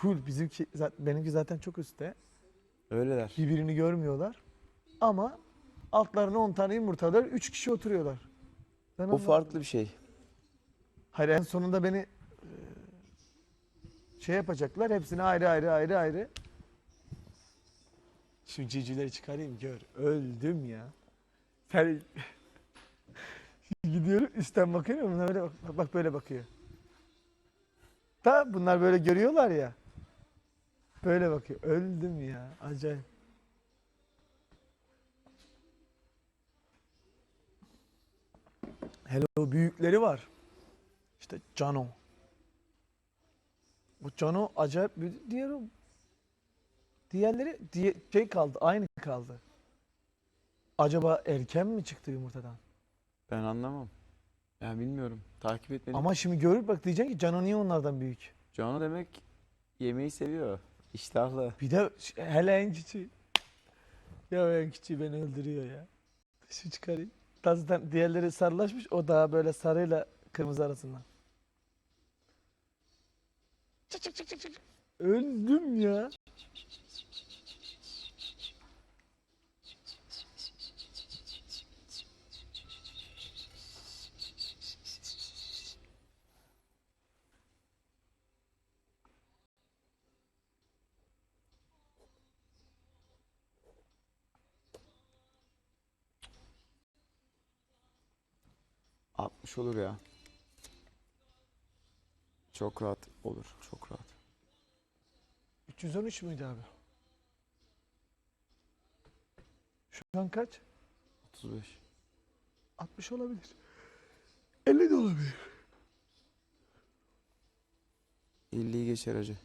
full bizimki zaten, benimki zaten çok üstte. Öyleler. Birbirini görmüyorlar. Ama altlarına 10 tane yumurta alıyor. 3 kişi oturuyorlar. Ben O anlamadım. farklı bir şey. Hayır en sonunda beni e, şey yapacaklar. Hepsini ayrı ayrı ayrı ayrı. Şu civcivleri çıkarayım gör. Öldüm ya. Sen gidiyorum üstten bakıyorum. Bunlar böyle bak, bak böyle bakıyor. Da bunlar böyle görüyorlar ya. Böyle bakıyor. Öldüm ya. Acayip. Hele o büyükleri var. İşte Cano. Bu Cano acayip bir diğer diğerleri diye, şey kaldı aynı kaldı. Acaba erken mi çıktı yumurtadan? Ben anlamam. Ya bilmiyorum. Takip etmedim. Ama şimdi görüp bak diyeceksin ki Cano niye onlardan büyük? Cano demek yemeği seviyor. İştahlı. Bir de hele en küçüğü. Ya en küçüğü beni öldürüyor ya. Şu çıkarayım. Zaten diğerleri sarılaşmış. O daha böyle sarıyla kırmızı arasından. Çık çık çık çık çık. Öldüm ya. 60 olur ya. Çok rahat olur. Çok rahat. 313 müydü abi? Şu an kaç? 35. 60 olabilir. 50 de olabilir. 50'yi geçer acı.